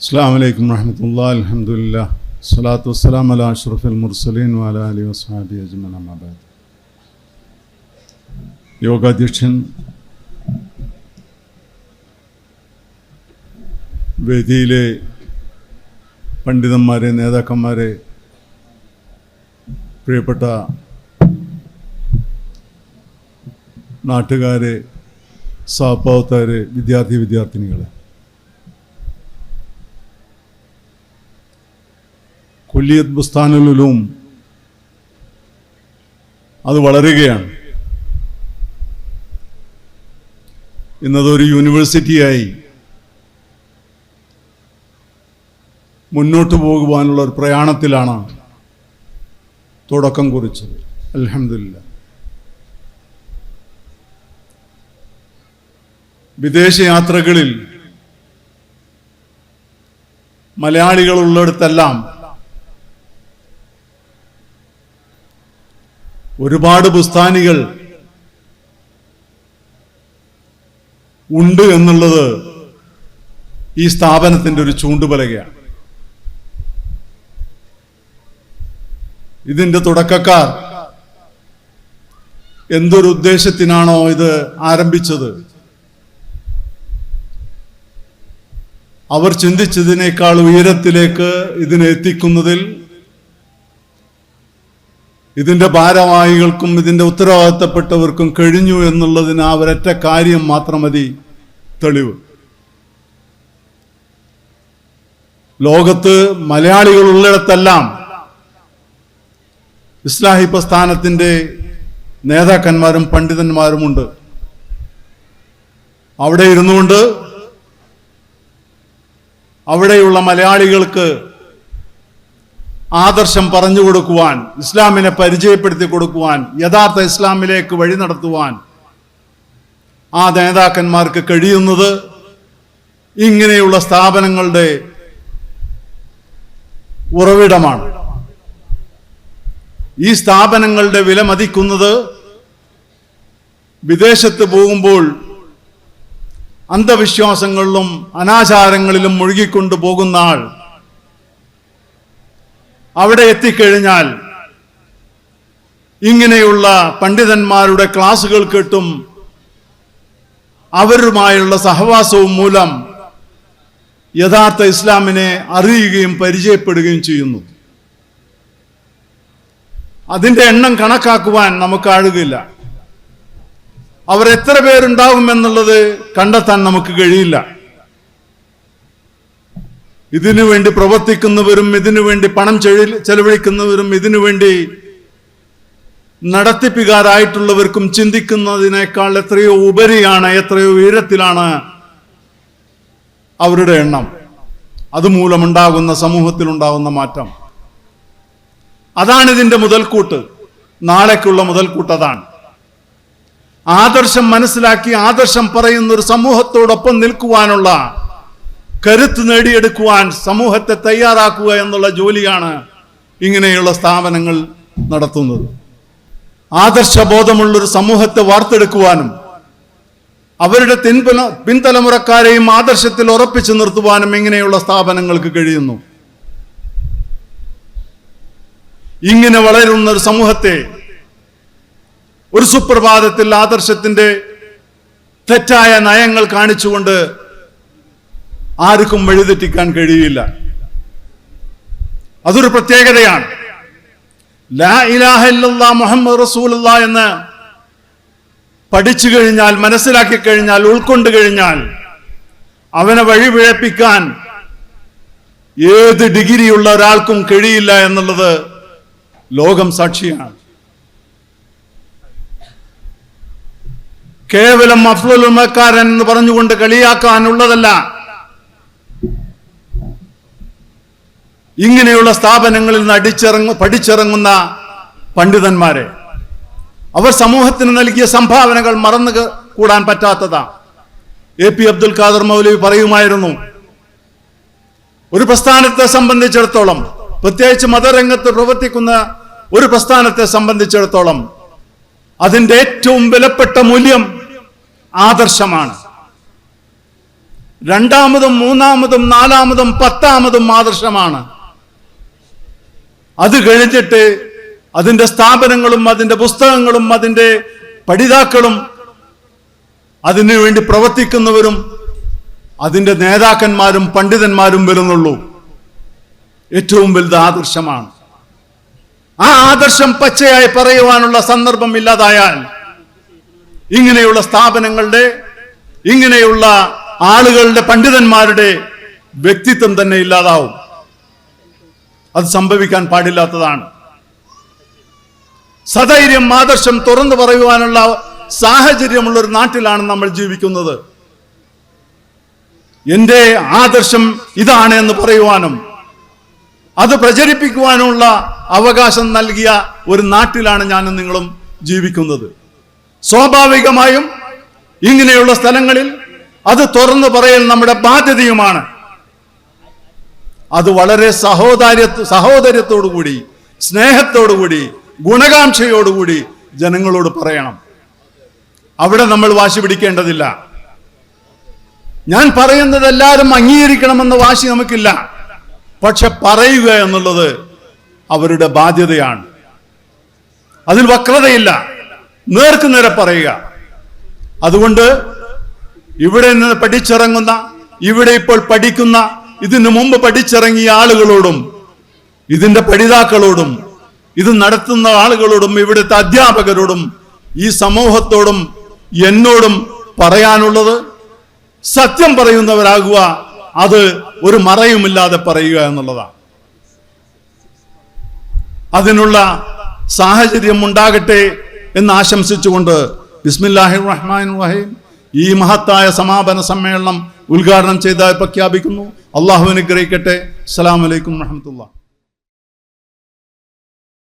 അസ്സാം വലൈക്കും വറഹമത്തുള്ള അലഹമുല്ല സ്വലാത്തു വസ്സലാം അല അഷ്റഫുൽ മുർസലീൻ വാല അലി വസ്ഹാബി അജ്മൻ അഹമ്മദ് യോഗാധ്യക്ഷൻ വേദിയിലെ പണ്ഡിതന്മാരെ നേതാക്കന്മാരെ പ്രിയപ്പെട്ട നാട്ടുകാരെ സഹപാവത്താരെ വിദ്യാർത്ഥി വിദ്യാർത്ഥിനികളെ. കുല്ലിയത്ത് ബുസ്താനുലും അത് വളരുകയാണ്. ഇന്നതൊരു യൂണിവേഴ്സിറ്റിയായി മുന്നോട്ട് പോകുവാനുള്ള ഒരു പ്രയാണത്തിലാണ് തുടക്കം കുറിച്ചത്. അലഹമില്ല വിദേശയാത്രകളിൽ മലയാളികളുള്ളിടത്തെല്ലാം ഒരുപാട് ബുസ്താനികൾ ഉണ്ട് എന്നുള്ളത് ഈ സ്ഥാപനത്തിന്റെ ഒരു ചൂണ്ടുപലകയാണ്. ഇതിന്റെ തുടക്കക്കാർ എന്തൊരു ഉദ്ദേശത്തിനാണോ ഇത് ആരംഭിച്ചത്? അവർ ചിന്തിച്ചതിനേക്കാൾ ഉയരത്തിലേക്ക് ഇതിനെ എത്തിക്കുന്നതിൽ ഇതിന്റെ ഭാരവാഹികൾക്കും ഇതിന്റെ ഉത്തരവാദിത്തപ്പെട്ടവർക്കും കഴിഞ്ഞു എന്നുള്ളതിന് ആ ഒരൊറ്റ കാര്യം മാത്രം മതി തെളിവ്. ലോകത്ത് മലയാളികൾ ഉള്ളിടത്തെല്ലാം ഇസ്ലാഹി പ്രസ്ഥാനത്തിന്റെ നേതാക്കന്മാരും പണ്ഡിതന്മാരുമുണ്ട്. അവിടെ ഇരുന്നുകൊണ്ട് അവിടെയുള്ള മലയാളികൾക്ക് ആദർശം പറഞ്ഞു കൊടുക്കുവാൻ ഇസ്ലാമിനെ പരിചയപ്പെടുത്തി കൊടുക്കുവാൻ യഥാർത്ഥ ഇസ്ലാമിലേക്ക് വഴി നടത്തുവാൻ ആ നേതാക്കന്മാർക്ക് കഴിയുന്നത് ഇങ്ങനെയുള്ള സ്ഥാപനങ്ങളുടെ ഉറവിടമാണ്. ഈ സ്ഥാപനങ്ങളുടെ വില മതിക്കുന്നത് വിദേശത്ത് പോകുമ്പോൾ അന്ധവിശ്വാസങ്ങളിലും അനാചാരങ്ങളിലും മുഴുകിക്കൊണ്ടു പോകുന്ന ആൾ അവിടെ എത്തിക്കഴിഞ്ഞാൽ ഇങ്ങനെയുള്ള പണ്ഡിതന്മാരുടെ ക്ലാസുകൾ കേട്ടും അവരുമായുള്ള സഹവാസവും മൂലം യഥാർത്ഥ ഇസ്ലാമിനെ അറിയുകയും പരിചയപ്പെടുകയും ചെയ്യുന്നു. അതിന്റെ എണ്ണം കണക്കാക്കുവാൻ നമുക്ക് ആഴുകയില്ല അവർ എത്ര പേരുണ്ടാകുമെന്നുള്ളത് കണ്ടെത്താൻ നമുക്ക് കഴിയില്ല. ഇതിനു വേണ്ടി പ്രവർത്തിക്കുന്നവരും ഇതിനു വേണ്ടി പണം ചെലവഴിക്കുന്നവരും ഇതിനു വേണ്ടി നടത്തിപ്പുകാരായിട്ടുള്ളവർക്കും ചിന്തിക്കുന്നതിനേക്കാൾ എത്രയോ ഉപരിയാണ് എത്രയോ ഉയരത്തിലാണ് അവരുടെ എണ്ണം. അതുമൂലമുണ്ടാകുന്ന സമൂഹത്തിലുണ്ടാകുന്ന മാറ്റം. അതാണ് മുതൽക്കൂട്ട്. നാളേക്കുള്ള മുതൽക്കൂട്ട് അതാണ്. ആദർശം മനസ്സിലാക്കി ആദർശം പറയുന്ന ഒരു സമൂഹത്തോടൊപ്പം നിൽക്കുവാനുള്ള കരുത്ത് നേടിയെടുക്കുവാൻ സമൂഹത്തെ തയ്യാറാക്കുക എന്നുള്ള ജോലിയാണ് ഇങ്ങനെയുള്ള സ്ഥാപനങ്ങൾ നടത്തുന്നത്. ആദർശബോധമുള്ളൊരു സമൂഹത്തെ വാർത്തെടുക്കുവാനും അവരുടെ പിൻപല പിൻതലമുറക്കാരെയും ആദർശത്തിൽ ഉറപ്പിച്ചു നിർത്തുവാനും ഇങ്ങനെയുള്ള സ്ഥാപനങ്ങൾക്ക് കഴിയുന്നു. ഇങ്ങനെ വളരുന്ന ഒരു സമൂഹത്തെ ഒരു സുപ്രഭാതത്തിൽ ആദർശത്തിന്റെ തെറ്റായ നയങ്ങൾ കാണിച്ചുകൊണ്ട് ആർക്കും വഴിതെറ്റിക്കാൻ കഴിയില്ല. അതൊരു പ്രത്യേകതയാണ്. മുഹമ്മദ് റസൂലുള്ള എന്ന് പഠിച്ചു കഴിഞ്ഞാൽ മനസ്സിലാക്കി കഴിഞ്ഞാൽ ഉൾക്കൊണ്ട് കഴിഞ്ഞാൽ അവനെ വഴി പിഴപ്പിക്കാൻ ഏത് ഡിഗ്രിയുള്ള ഒരാൾക്കും കഴിയില്ല എന്നുള്ളത് ലോകം സാക്ഷിയാണ്. കേവലം അഫ്ലുൽ ഉമ്മക്കാരൻ എന്ന് പറഞ്ഞുകൊണ്ട് കളിയാക്കാനുള്ളതല്ല. ഇങ്ങനെയുള്ള സ്ഥാപനങ്ങളിൽ നിന്ന് അടിച്ചിറങ്ങു പഠിച്ചിറങ്ങുന്ന പണ്ഡിതന്മാരെ. അവർ സമൂഹത്തിന് നൽകിയ സംഭാവനകൾ മറന്നു കൂടാൻ പറ്റാത്തതാ. എ പി അബ്ദുൽ ഖാദർ മൗലവി പറയുമായിരുന്നു ഒരു പ്രസ്ഥാനത്തെ സംബന്ധിച്ചിടത്തോളം പ്രത്യേകിച്ച് മതരംഗത്ത് പ്രവർത്തിക്കുന്ന ഒരു പ്രസ്ഥാനത്തെ സംബന്ധിച്ചിടത്തോളം അതിന്റെ ഏറ്റവും വിലപ്പെട്ട മൂല്യം ആദർശമാണ്. രണ്ടാമതും മൂന്നാമതും നാലാമതും പത്താമതും ആദർശമാണ്. അത് കഴിഞ്ഞിട്ട് അതിന്റെ സ്ഥാപനങ്ങളും അതിന്റെ പുസ്തകങ്ങളും അതിന്റെ പഠിതാക്കളും അതിനു വേണ്ടി പ്രവർത്തിക്കുന്നവരും അതിന്റെ നേതാക്കന്മാരും പണ്ഡിതന്മാരും വരുന്നുള്ളൂ. ഏറ്റവും വലുത് ആദർശമാണ്. ആ ആദർശം പച്ചയായി പറയുവാനുള്ള സന്ദർഭം ഇല്ലാതായാൽ ഇങ്ങനെയുള്ള സ്ഥാപനങ്ങളുടെ ഇങ്ങനെയുള്ള ആളുകളുടെ പണ്ഡിതന്മാരുടെ വ്യക്തിത്വം തന്നെ ഇല്ലാതാവും. അത് സംഭവിക്കാൻ പാടില്ലാത്തതാണ്. സധൈര്യം ആദർശം തുറന്നു പറയുവാനുള്ള സാഹചര്യമുള്ള ഒരു നാട്ടിലാണ് നമ്മൾ ജീവിക്കുന്നത്. എന്റെ ആദർശം ഇതാണ് എന്ന് പറയുവാനും അത് പ്രചരിപ്പിക്കുവാനുള്ള അവകാശം നൽകിയ ഒരു നാട്ടിലാണ് ഞാനും നിങ്ങളും ജീവിക്കുന്നത്. സ്വാഭാവികമായും ഇങ്ങനെയുള്ള സ്ഥലങ്ങളിൽ അത് തുറന്നു പറയൽ നമ്മുടെ ബാധ്യതയുമാണ്. അത് വളരെ സഹോദര്യ സഹോദര്യത്തോടുകൂടി സ്നേഹത്തോടുകൂടി ഗുണകാംക്ഷയോടുകൂടി ജനങ്ങളോട് പറയണം. അവിടെ നമ്മൾ വാശി പിടിക്കേണ്ടതില്ല. ഞാൻ പറയുന്നത് എല്ലാവരും അംഗീകരിക്കണമെന്ന വാശി നമുക്കില്ല. പക്ഷെ പറയുക എന്നുള്ളത് അവരുടെ ബാധ്യതയാണ്. അതിൽ വക്രതയില്ല. നേർക്ക് നേരെ പറയുക. അതുകൊണ്ട് ഇവിടെ നിന്ന് പഠിച്ചിറങ്ങുന്ന ഇവിടെ ഇപ്പോൾ പഠിക്കുന്ന ഇതിനു മുമ്പ് പഠിച്ചിറങ്ങിയ ആളുകളോടും ഇതിന്റെ പഠിതാക്കളോടും ഇത് നടത്തുന്ന ആളുകളോടും ഇവിടുത്തെ അധ്യാപകരോടും ഈ സമൂഹത്തോടും എന്നോടും പറയാനുള്ളത് സത്യം പറയുന്നവരാകുക അത് ഒരു മറയുമില്ലാതെ പറയുക എന്നുള്ളതാണ്. അതിനുള്ള സാഹചര്യം ഉണ്ടാകട്ടെ എന്ന് ആശംസിച്ചുകൊണ്ട് ബിസ്മില്ലാഹി റഹ്മാൻ റഹീം ഈ മഹത്തായ സമാപന സമ്മേളനം ഉദ്ഘാടനം ചെയ്തതായി പ്രഖ്യാപിക്കുന്നു. അള്ളാഹു അനുഗ്രഹിക്കട്ടെ. വലൈക്കും വറഹമത്തുള്ള